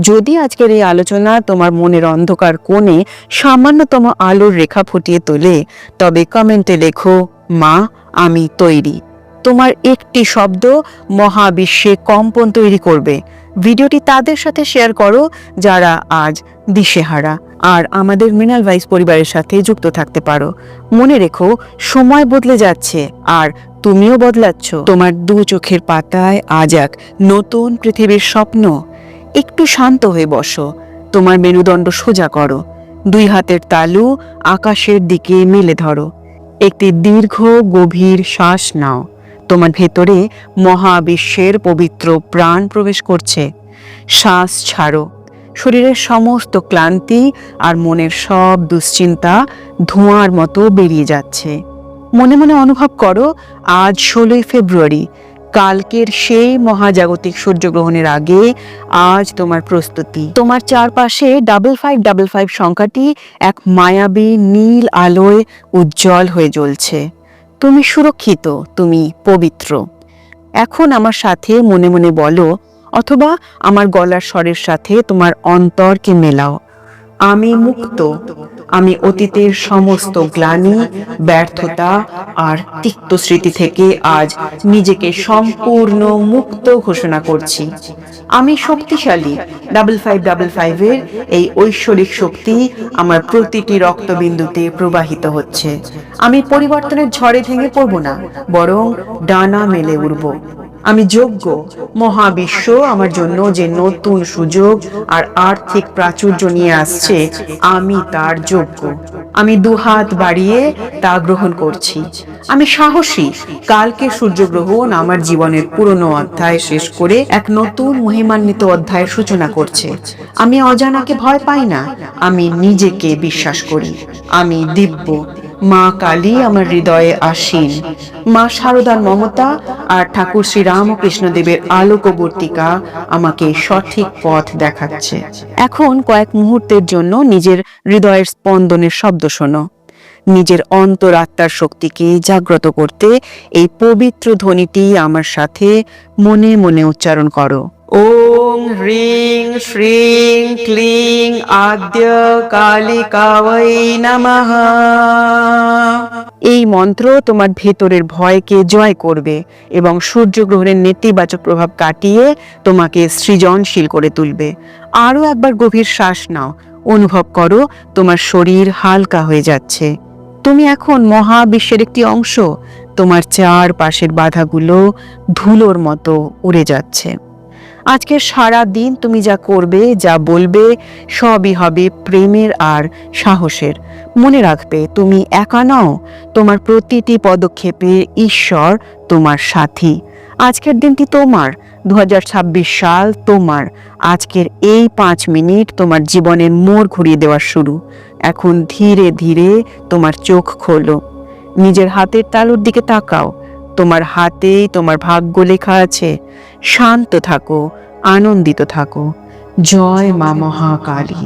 যদি আজকের এই আলোচনা তোমার মনের অন্ধকার কোণে সামান্যতম আলোর রেখা ফুটিয়ে তোলে, তবে কমেন্টে লেখো, মা, আমি তৈরি। তোমার একটি শব্দ মহাবিশ্বে কম্পন তৈরি করবে। ভিডিওটি তাদের সাথে শেয়ার করো যারা আজ দিশেহারা। আর আমাদের মিনাল ভাইস পরিবারের সাথে যুক্ত থাকতে পারো। মনে রেখো, সময় বদলে যাচ্ছে আর তুমিও বদলাচ্ছ। তোমার দু চোখের পাতায় আজ এক নতুন পৃথিবীর স্বপ্ন। একটু শান্ত হয়ে বসো। তোমার মেরুদণ্ড সোজা করো। দুই হাতের তালু আকাশের দিকে মেলে ধরো। একটি দীর্ঘ, গভীর শ্বাস নাও। তোমার ভেতরে মহাবিশ্বের পবিত্র প্রাণ প্রবেশ করছে। শ্বাস ছাড়ো। শরীরের সমস্ত ক্লান্তি আর মনের সব দুশ্চিন্তা ধোঁয়ার মতো বেরিয়ে যাচ্ছে। মনে মনে অনুভব করো, আজ ষোলোই ফেব্রুয়ারি। কালকের সেই মহাজাগতিক সূর্যগ্রহণের আগে আজ তোমার প্রস্তুতি। তোমার চারপাশে ডাবল ফাইভ ডাবল ফাইভ সংখ্যাটি এক মায়াবী নীল আলোয় উজ্জ্বল হয়ে জ্বলছে। তুমি সুরক্ষিত, তুমি পবিত্র। এখন আমার সাথে মনে মনে বলো, অথবা আমার গলার স্বরের সাথে তোমার অন্তরকে মেলাও। আমি মুক্ত। আমি অতীতের সমস্ত গ্লানি, ব্যর্থতা আর তিক্ত স্মৃতি থেকে আজ নিজেকে সম্পূর্ণ মুক্ত ঘোষণা করছি। আমি শক্তিশালী। ডাবল ফাইভ ডাবল ফাইভের এই ঐশ্বরিক শক্তি আমার প্রতিটি রক্তবিন্দুতে প্রবাহিত হচ্ছে। আমি পরিবর্তনের ঝড়ে ভেঙে পড়ব না, বরং ডানা মেলে উঠব আমি যোগ্য। মহাবিশ্ব আমার জন্য যে নতুন সুযোগ আর আর্থিক প্রাচুর্য নিয়ে আসছে, আমি তার যোগ্য। আমি দুহাত বাড়িয়ে তা গ্রহণ করছি। আমি সাহসী। কালকে সূর্যগ্রহণ আমার জীবনের পুরনো অধ্যায় শেষ করে এক নতুন মহিমান্বিত অধ্যায়ের সূচনা করছে। আমি অজানাকে ভয় পাই না। আমি নিজেকে বিশ্বাস করি। আমি দিব্য। মা কালী আমার হৃদয়ে আসীন। মা শারদার মমতা আর ঠাকুর শ্রী রামকৃষ্ণদেবের আলোকবর্তিকা আমাকে সঠিক পথ দেখাচ্ছে। এখন কয়েক মুহূর্তের জন্য নিজের হৃদয়ের স্পন্দনের শব্দ শোনো। নিজের অন্তরাত্মার শক্তিকে জাগ্রত করতে এই পবিত্র ধ্বনিটি আমার সাথে মনে মনে উচ্চারণ করো। শ্রিং ক্লিং আদ্য কালিকাওয়াই নমঃ এই মন্ত্র তোমার ভেতরের ভয়কে জয় করবে এবং সূর্যগ্রহণের নেতিবাচক প্রভাব কাটিয়ে তোমাকে সৃজনশীল করে তুলবে। আরও একবার গভীর শ্বাস নাও। অনুভব করো, তোমার শরীর হালকা হয়ে যাচ্ছে। তুমি এখন মহাবিশ্বের একটি অংশ। তোমার চার পাশের বাধাগুলো ধুলোর মতো উড়ে যাচ্ছে। আজকে সারা দিন তুমি যা করবে, যা বলবে, সবই হবে প্রেমের আর সাহসের। মনে রাখবে, তুমি একা নও, তোমার প্রতিটি পদক্ষেপে ঈশ্বর তোমার সাথী। আজকের দিনটি তোমার দু হাজার ছাব্বিশ সাল তোমার। আজকের এই পাঁচ মিনিট তোমার জীবনের মোড় ঘুরিয়ে দেওয়ার শুরু। এখন ধীরে ধীরে তোমার চোখ খোলো। নিজের হাতের তালুর দিকে তাকাও। তোমার হাতেই তোমার ভাগ্য লেখা আছে। শান্ত থাকো আনন্দিত থাকো। জয় মা মহাকালী।